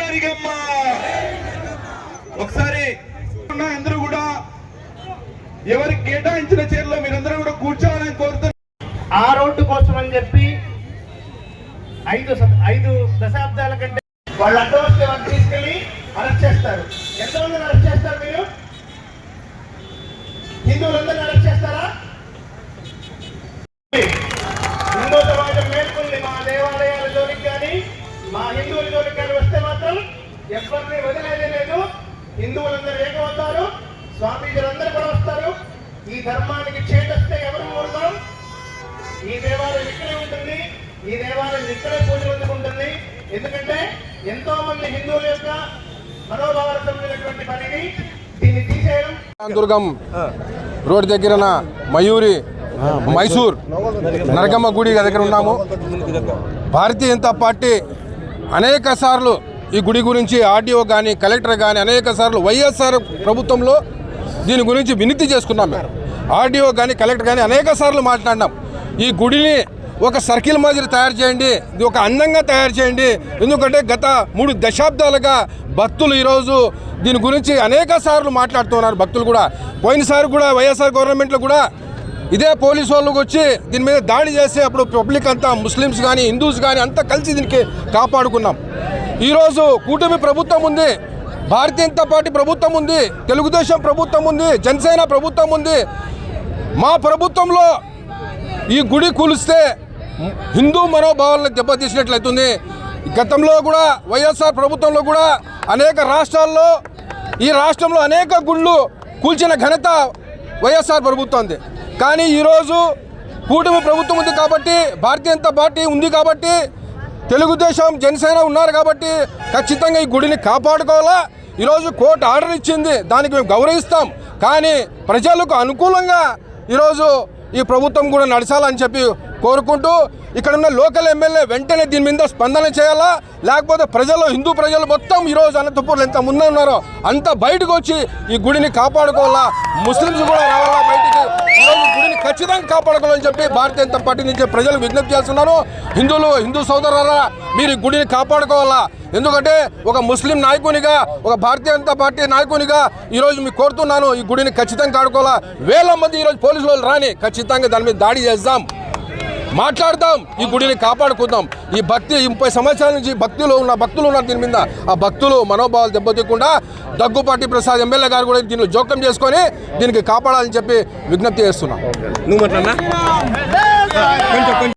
నరిగమ్మ! ఒకసారి అందరూ కూడా ఎవరికి కేటాయించిన చీరలో మీరందరూ కూడా కూర్చోవాలని కోరుతున్నారు ఆ రోడ్డు కోసం అని చెప్పి ఐదు ఐదు దశాబ్దాల కంటే వాళ్ళు అడ్డవస్తే తీసుకెళ్ళి అరెస్ట్ చేస్తారు. ఎవరిని వదిలేదే లేదు హిందువులందరూ ఏకమవుతారు. స్వామీజీలందరూ కూడా వస్తారు. ఈ ధర్మానికి చేటొస్తే ఎవరు ఊరుతాం ఈ దేవాలయం ఇక్కడే ఉంటుంది. ఈ దేవాలయం ఇక్కడే పూజలు అందుకుంటుంది ఎందుకంటే ఎంతో మంది హిందువుల యొక్క మనోభావాలు సంబంధించినటువంటి పనిని దీన్ని తీసేయడం. దుర్గం రోడ్ దగ్గర మయూరి మైసూర్ నరకమ్మ గుడి దగ్గర ఉన్నాము. భారతీయ జనతా పార్టీ అనేక సార్లు ఈ గుడి గురించి ఆర్డీఓ కానీ కలెక్టర్ కానీ అనేక సార్లు వైఎస్ఆర్ ప్రభుత్వంలో దీని గురించి వినతి చేసుకున్నాం మేము. ఆర్డీఓ కానీ కలెక్టర్ కానీ అనేక సార్లు మాట్లాడినాం. ఈ గుడిని ఒక సర్కిల్ మాదిరి తయారు చేయండి ఇది ఒక అందంగా తయారు చేయండి. ఎందుకంటే గత మూడు దశాబ్దాలుగా భక్తులు ఈరోజు దీని గురించి అనేక సార్లు మాట్లాడుతున్నారు భక్తులు కూడా. పోయినసారి కూడా వైఎస్ఆర్ గవర్నమెంట్లో కూడా ఇదే పోలీసు వాళ్ళకి వచ్చి దీని మీద దాడి చేసి అప్పుడు పబ్లిక్ అంతా ముస్లిమ్స్ కానీ హిందూస్ కానీ అంతా కలిసి దీనికి కాపాడుకున్నాం. ఈరోజు కూటమి ప్రభుత్వం ఉంది భారతీయ జనతా పార్టీ ప్రభుత్వం ఉంది తెలుగుదేశం ప్రభుత్వం ఉంది జనసేన ప్రభుత్వం ఉంది. మా ప్రభుత్వంలో ఈ గుడి కూలిస్తే హిందూ మనోభావాలను దెబ్బతీసినట్లయితుంది. గతంలో కూడా వైఎస్ఆర్ ప్రభుత్వంలో కూడా అనేక రాష్ట్రాల్లో ఈ రాష్ట్రంలో అనేక గుళ్ళు కూల్చిన ఘనత వైఎస్ఆర్ ప్రభుత్వంది. కానీ ఈరోజు కూటమి ప్రభుత్వం ఉంది కాబట్టి భారతీయ జనతా పార్టీ ఉంది కాబట్టి తెలుగుదేశం జనసేన ఉన్నారు కాబట్టి ఖచ్చితంగా ఈ గుడిని కాపాడుకోవాలా? ఈరోజు కోర్టు ఆర్డర్ ఇచ్చింది దానికి మేము గౌరవిస్తాం. కానీ ప్రజలకు అనుకూలంగా ఈరోజు ఈ ప్రభుత్వం కూడా నడచాలని చెప్పి కోరుకుంటూ ఇక్కడ ఉన్న లోకల్ ఎమ్మెల్యే వెంటనే దీని మీద స్పందన చేయాలా? లేకపోతే ప్రజలు హిందూ ప్రజలు మొత్తం ఈరోజు అనంతపూర్లో ఎంత ముందే ఉన్నారో అంత బయటకు వచ్చి ఈ గుడిని కాపాడుకోవాలా? ముస్లిమ్స్ కూడా రావాలా బయటికి? ఈరోజు గుడిని ఖచ్చితంగా కాపాడుకోవాలని చెప్పి భారతీయ జనతా పార్టీ నుంచి ప్రజలు విజ్ఞప్తి చేస్తున్నారు. హిందువులు హిందూ సోదరులరా మీరు ఈ గుడిని కాపాడుకోవాలా? ఎందుకంటే ఒక ముస్లిం నాయకునిగా ఒక భారతీయ జనతా పార్టీ నాయకునిగా ఈరోజు మీకు కోరుతున్నాను ఈ గుడిని ఖచ్చితంగా కాడుకోవాలా వేల మంది ఈరోజు పోలీసులు వాళ్ళు రాని ఖచ్చితంగా దాని మీద దాడి చేద్దాం. మాట్లాడదాం. ఈ గుడిని కాపాడుకుందాం. ఈ భక్తి ముప్పై సంవత్సరాల నుంచి భక్తులు ఉన్న భక్తులు ఉన్నారు దీని మీద. ఆ భక్తులు మనోభావాలు దెబ్బతీయకుండా దగ్గుపాటి ప్రసాద్ ఎమ్మెల్యే గారు కూడా దీనిలో జోక్యం చేసుకొని దీనికి కాపాడాలని చెప్పి విజ్ఞప్తి చేస్తున్నాం.